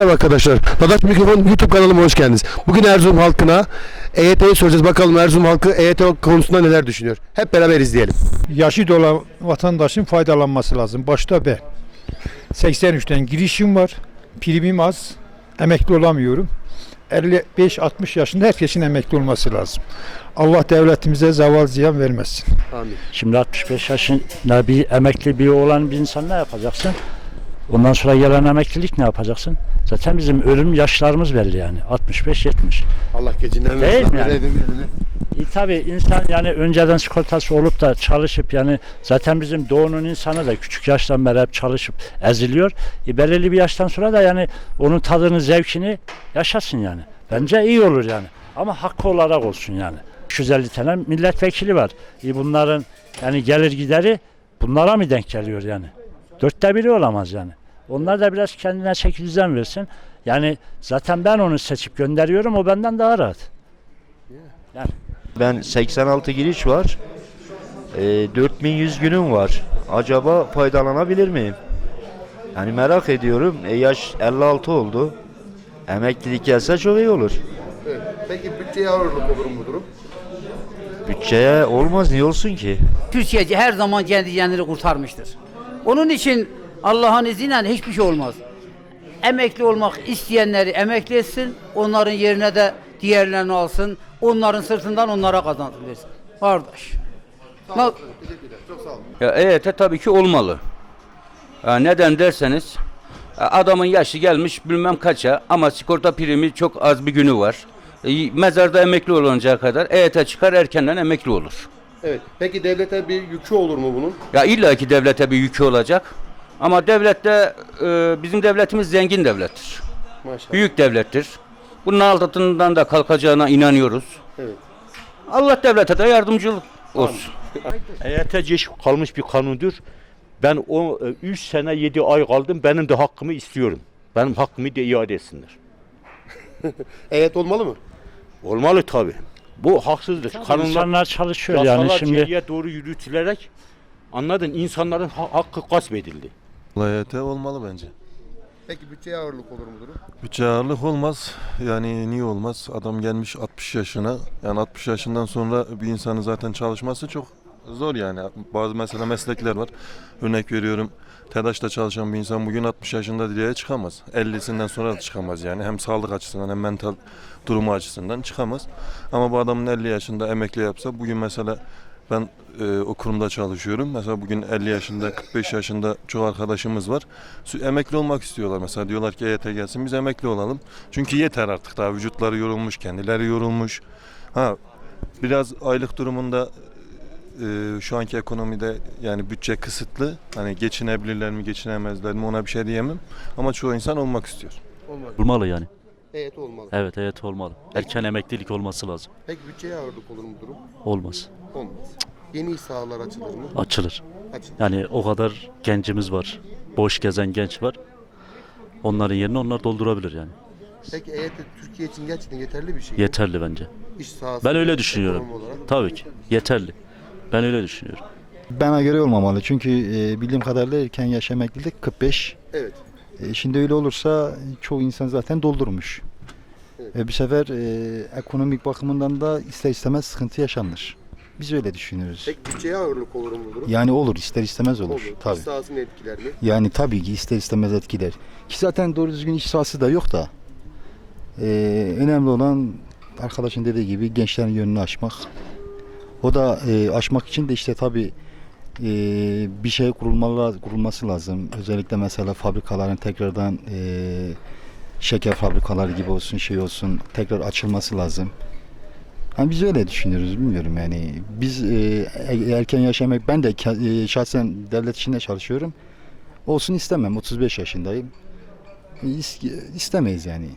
Merhaba arkadaşlar. Dadaş Mikrofon YouTube kanalıma hoş geldiniz. Bugün Erzurum halkına EYT'yi soracağız. Bakalım Erzurum halkı EYT konusunda neler düşünüyor. Hep beraber izleyelim. yaşı dolan vatandaşın faydalanması lazım. Başta ben. 83'ten girişim var. Primim az. Emekli olamıyorum. 55-60 yaşında herkesin emekli olması lazım. Allah devletimize zeval ziyan vermesin. Amin. Şimdi 65 yaşında bir emekli bir olan bir insan ne yapacaksın? Ondan sonra gelen emeklilik ne yapacaksın? Zaten bizim ölüm yaşlarımız belli yani. 65-70. Allah gecinden Değil mi yani? E tabi insan yani önceden sigortası olup da çalışıp yani zaten bizim doğunun insanı da küçük yaştan beri hep çalışıp eziliyor. E belirli bir yaştan sonra da yani onun tadını zevkini yaşasın yani. Bence iyi olur yani. Ama hakkı olarak olsun yani. 250 tane milletvekili var. E bunların yani gelir gideri bunlara mı denk geliyor yani? Dörtte biri olamaz yani. Onlar da biraz kendine çeki düzen versin. Yani zaten ben onu seçip gönderiyorum o benden daha rahat. Ben 86 giriş var. Ee, 4100 günüm var. Acaba faydalanabilir miyim? Yani merak ediyorum. E, yaş 56 oldu. Emeklilik gelse çok iyi olur. Peki bütçeye ağırlık olur mu bu durum? Bütçeye olmaz niye olsun ki? Türkiye her zaman kendi kendini kurtarmıştır. Onun için Allah'ın izniyle hiçbir şey olmaz. Emekli olmak isteyenleri emekli etsin, onların yerine de diğerlerini alsın, onların sırtından onlara kazantılı versin. Kardeş. Ma- Ya EYT tabii ki olmalı. Ya neden derseniz ya adamın yaşı gelmiş bilmem kaça ama sigorta primi çok az bir günü var. E, mezarda emekli oluncaya kadar EYT çıkar erkenden emekli olur. Evet. Peki devlete bir yükü olur mu bunun? Ya illa ki devlete bir yükü olacak. Ama devlette e, bizim devletimiz zengin devlettir. Maşallah. Büyük devlettir. Bunun altından da kalkacağına inanıyoruz. Evet. Allah devlete de yardımcılık olsun. EYT geç kalmış bir kanundur. Ben o 3 sene 7 ay kaldım. Benim de hakkımı istiyorum. Benim hakkımı da iade etsinler. EYT olmalı mı? Olmalı tabi. Bu haksızlık. Kanunlar, İnsanlar çalışıyor yani şimdi. geriye doğru yürütülerek anladın insanların ha- hakkı gasp edildi. EYT olmalı bence. Peki bütçeye ağırlık olur mu durum? Bütçe ağırlık olmaz. Yani niye olmaz? Adam gelmiş 60 yaşına. Yani 60 yaşından sonra bir insanın zaten çalışması çok zor yani. Bazı mesela meslekler var. Örnek veriyorum. TEDAŞ'ta çalışan bir insan bugün 60 yaşında direğe çıkamaz. 50'sinden sonra da çıkamaz yani. Hem sağlık açısından hem mental durumu açısından çıkamaz. Ama bu adamın 50 yaşında emekli yapsa bugün mesela ben e, o kurumda çalışıyorum. Mesela bugün 50 yaşında, 45 yaşında çok arkadaşımız var. Emekli olmak istiyorlar mesela. Diyorlar ki EYT gelsin biz emekli olalım. Çünkü yeter artık daha vücutları yorulmuş, kendileri yorulmuş. Ha biraz aylık durumunda e, şu anki ekonomide yani bütçe kısıtlı. Hani geçinebilirler mi, geçinemezler mi ona bir şey diyemem. Ama çoğu insan olmak istiyor. Olmalı yani. EYT olmalı. Evet evet olmalı. Erken emeklilik olması lazım. Peki bütçeye ağırlık olur mu durum? Olmaz. Olmaz. Yeni iş sahalar açılır mı? Açılır. Açılır. Yani o kadar gencimiz var. Boş gezen genç var. Onların yerini onlar doldurabilir yani. Peki EYT Türkiye için gerçekten yeterli bir şey mi? Yeterli bence. İş sahası. Ben öyle düşünüyorum. ekonomi olarak. Tabii ki. Yeterli. Ben öyle düşünüyorum. Bana göre olmamalı. Çünkü e, bildiğim kadarıyla erken yaş emeklilik 45. Evet. E, şimdi öyle olursa çoğu insan zaten doldurmuş. Evet. E, bir sefer e, ekonomik bakımından da ister istemez sıkıntı yaşanır. Biz öyle düşünüyoruz. Peki bütçeye ağırlık olur mu bu durum? Yani olur, ister istemez olur. Olur. Tabii. İş sahasını etkiler mi? Yani tabii ki ister istemez etkiler. Ki zaten doğru düzgün iş sahası da yok da. E, önemli olan arkadaşın dediği gibi gençlerin yönünü açmak. O da e, aşmak için de işte tabii e, bir şey kurulmalı, kurulması lazım. Özellikle mesela fabrikaların tekrardan e, şeker fabrikaları gibi olsun şey olsun tekrar açılması lazım. Hani biz öyle düşünüyoruz bilmiyorum yani. Biz e, e- erken yaşamak ben de e, şahsen devlet içinde çalışıyorum. Olsun istemem 35 yaşındayım. İs- istemeyiz yani.